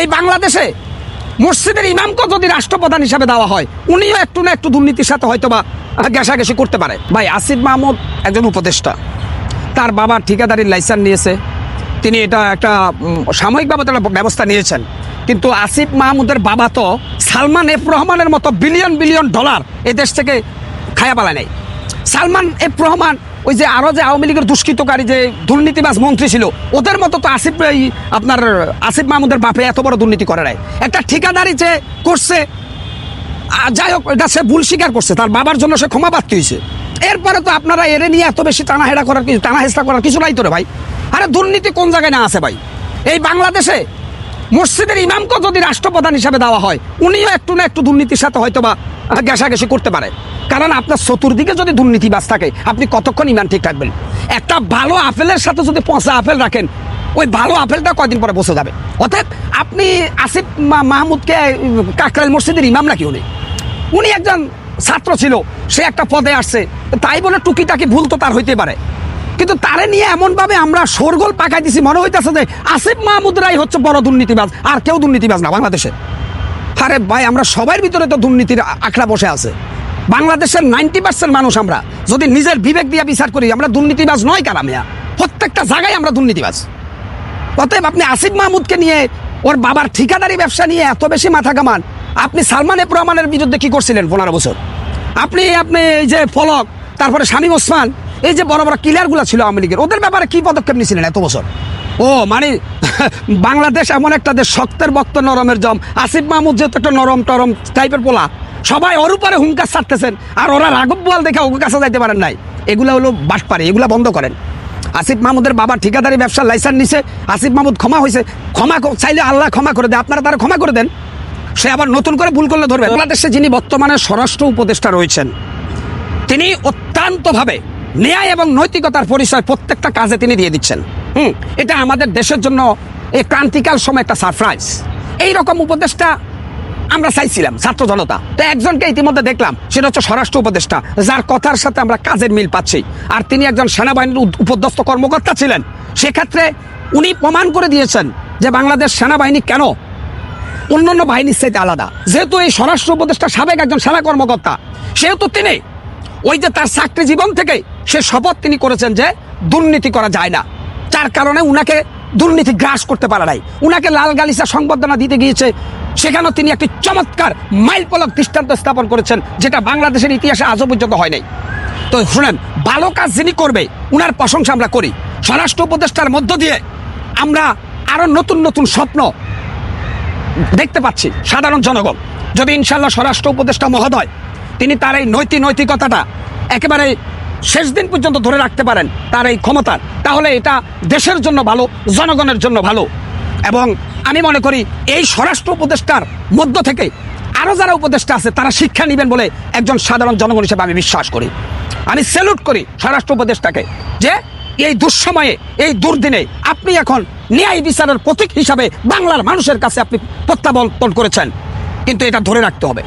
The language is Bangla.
এই বাংলাদেশে মসজিদের ইমামকে যদি রাষ্ট্রপ্রধান হিসাবে দেওয়া হয়? উনিও একটু না একটু দুর্নীতির সাথে হয়তো বা ঘেঁষাঘেঁষি করতে পারে। ভাই, আসিফ মাহমুদ একজন উপদেষ্টা। তার বাবা ঠিকাদারির লাইসেন্স নিয়েছে। তিনি এটা একটা সাময়িকভাবে তো একটা ব্যবস্থা নিয়েছেন। কিন্তু আসিফ মাহমুদের বাবা তো সালমান এফ রহমানের মতো বিলিয়ন বিলিয়ন ডলার এ দেশ থেকে খায়া পালায় নাই। সালমান এফ রহমান ওই যে আরও যে আওয়ামী লীগের দুষ্কৃতকারী যে দুর্নীতিবাজ মন্ত্রী ছিল, ওদের মতো তো আসিফ আপনার আসিফ মাহমুদের বাপে এত বড় দুর্নীতি করে নাই। একটা ঠিকাদারি যে করছে যাই হোক, এটা সে ভুল স্বীকার করছে, তার বাবার জন্য সে ক্ষমা প্রার্থী হয়েছে। এরপরে তো আপনারা এরে নিয়ে এত বেশি টানাহেড়া করার কিছু টানা হেসটা করার কিছু নাই তো রে ভাই? আরে দুর্নীতি কোন জায়গায় না আছে ভাই? এই বাংলাদেশে মসজিদের ইমামকে যদি রাষ্ট্রপ্রধান হিসাবে দেওয়া হয়, উনিও একটু না একটু দুর্নীতির সাথে হয়তো বা ঘেঁষাঘেঁষি করতে পারে। কারণ আপনার চতুর্দিকে যদি দুর্নীতিবাজ থাকে, আপনি কতক্ষণ ইমান ঠিক থাকবেন একটা ভালো আপেলের সাথে যদি পচা আপেল রাখেন, ওই ভালো আপেলটা কয়দিন পরে বসে যাবে? অর্থাৎ আপনি আসিফ মাহমুদকে কাকরাইল মসজিদের ইমাম নাকি উনি? উনি একজন ছাত্র ছিল, সে একটা পদে আসছে। তাই বলে টুকিটাকি ভুল তো তার হইতে পারে। কিন্তু তারে নিয়ে এমনভাবে আমরা শোরগোল পাকাই দিছি, মনে হইতেছে যে আসিফ মাহমুদরাই হচ্ছে বড় দুর্নীতিবাজ, আর কেউ দুর্নীতিবাজ না বাংলাদেশে। আরে ভাই, আমরা সবার ভিতরে তো দুর্নীতির আখড়া বসে আছে। বাংলাদেশের নাইনটি পার্সেন্ট মানুষ আমরা, যদি নিজের বিবেক দিয়ে বিচার করি, আমরা দুর্নীতিবাজ নয় কারা মেয়া? প্রত্যেকটা জায়গায় আমরা দুর্নীতিবাজ। অতএব আপনি আসিফ মাহমুদকে নিয়ে, ওর বাবার ঠিকাদারি ব্যবসা নিয়ে এত বেশি মাথা কামান আপনি সালমান এফ রহমানের বিরুদ্ধে কী করছিলেন পনেরো বছর? আপনি আপনি এই যে ফলক, তারপরে শামীম ওসমান, এই যে বড় বড় কিলারগুলো ছিল আওয়ামী লীগের, ওদের ব্যাপারে কি পদক্ষেপ নিয়েছিলেন এত বছর? ও মানে বাংলাদেশ এমন একটা দেশ, শক্তের বক্ত, নরমের জম। আসিফ মাহমুদ যেহেতু একটা নরম, টরম টাইপের পোলা সবাই ওর উপরে হুঙ্কার ছাড়তেছেন আর ওরা রাঘব বোয়াল দেখে ওর কাছে যাইতে পারেন নাই। এগুলো হলো বাটপারে এগুলা বন্ধ করেন। আসিফ মাহমুদের বাবা ঠিকাদারি ব্যবসার লাইসেন্স নিছে। আসিফ মাহমুদ ক্ষমা হয়েছে ক্ষমা চাইলে আল্লাহ ক্ষমা করে দেয় আপনারা তারা ক্ষমা করে দেন। সে আবার নতুন করে ভুল করলে ধরবে বাংলাদেশে যিনি বর্তমানে স্বরাষ্ট্র উপদেষ্টা রয়েছেন, তিনি অত্যন্তভাবে ন্যায় এবং নৈতিকতার পরিচয় প্রত্যেকটা কাজে তিনি দিয়ে দিচ্ছেন। হুম, এটা আমাদের দেশের জন্য এই ক্রান্তিকাল সময় একটা সারপ্রাইজ এই রকম উপদেষ্টা আমরা চাইছিলাম, ছাত্র জনতা। তো একজনকে ইতিমধ্যে দেখলাম, সেটা হচ্ছে স্বরাষ্ট্র উপদেষ্টা, যার কথার সাথে আমরা কাজের মিল পাচ্ছি। আর তিনি একজন সেনাবাহিনীর উপদস্থ কর্মকর্তা ছিলেন। সেক্ষেত্রে উনি প্রমাণ করে দিয়েছেন যে বাংলাদেশ সেনাবাহিনী কেন অন্যান্য বাহিনীর চাইতে আলাদা। যেহেতু এই স্বরাষ্ট্র উপদেষ্টা সাবেক একজন সেনা কর্মকর্তা, সেহেতু তিনি ওই যে তার চাকরি জীবন থেকে সে শপথ তিনি করেছেন যে দুর্নীতি করা যায় না। যার কারণে উনাকে দুর্নীতি গ্রাস করতে পারে নাই। উনাকে লাল গালিচা সংবর্ধনা দিতে গিয়েছে সেখানেও তিনি একটি চমৎকার মাইল পলক দৃষ্টান্ত স্থাপন করেছেন, যেটা বাংলাদেশের ইতিহাসে আজও পর্যন্ত হয় নাই। তো শুনেন ভালো কাজ যিনি করবে, উনার প্রশংসা আমরা করি। স্বরাষ্ট্র উপদেষ্টার মধ্য দিয়ে আমরা আরও নতুন নতুন স্বপ্ন দেখতে পাচ্ছি সাধারণ জনগণ। যদি ইনশাল্লাহ স্বরাষ্ট্র উপদেষ্টা মহোদয়, তিনি তার এই নৈতিক নৈতিকতাটা একেবারে শেষ দিন পর্যন্ত ধরে রাখতে পারেন, তার এই ক্ষমতার, তাহলে এটা দেশের জন্য ভালো, জনগণের জন্য ভালো। এবং আমি মনে করি এই স্বরাষ্ট্র উপদেষ্টার মধ্য থেকে আরও যারা উপদেষ্টা আছে, তারা শিক্ষা নেবেন বলে একজন সাধারণ জনগণ হিসেবে আমি বিশ্বাস করি। আমি স্যালুট করি স্বরাষ্ট্র উপদেষ্টাকে যে এই দুঃসময়ে, এই দুর্দিনে আপনি এখন ন্যায় বিচারের প্রতীক হিসাবে বাংলার মানুষের কাছে আপনি প্রত্যাবর্তন করেছেন। কিন্তু এটা ধরে রাখতে হবে।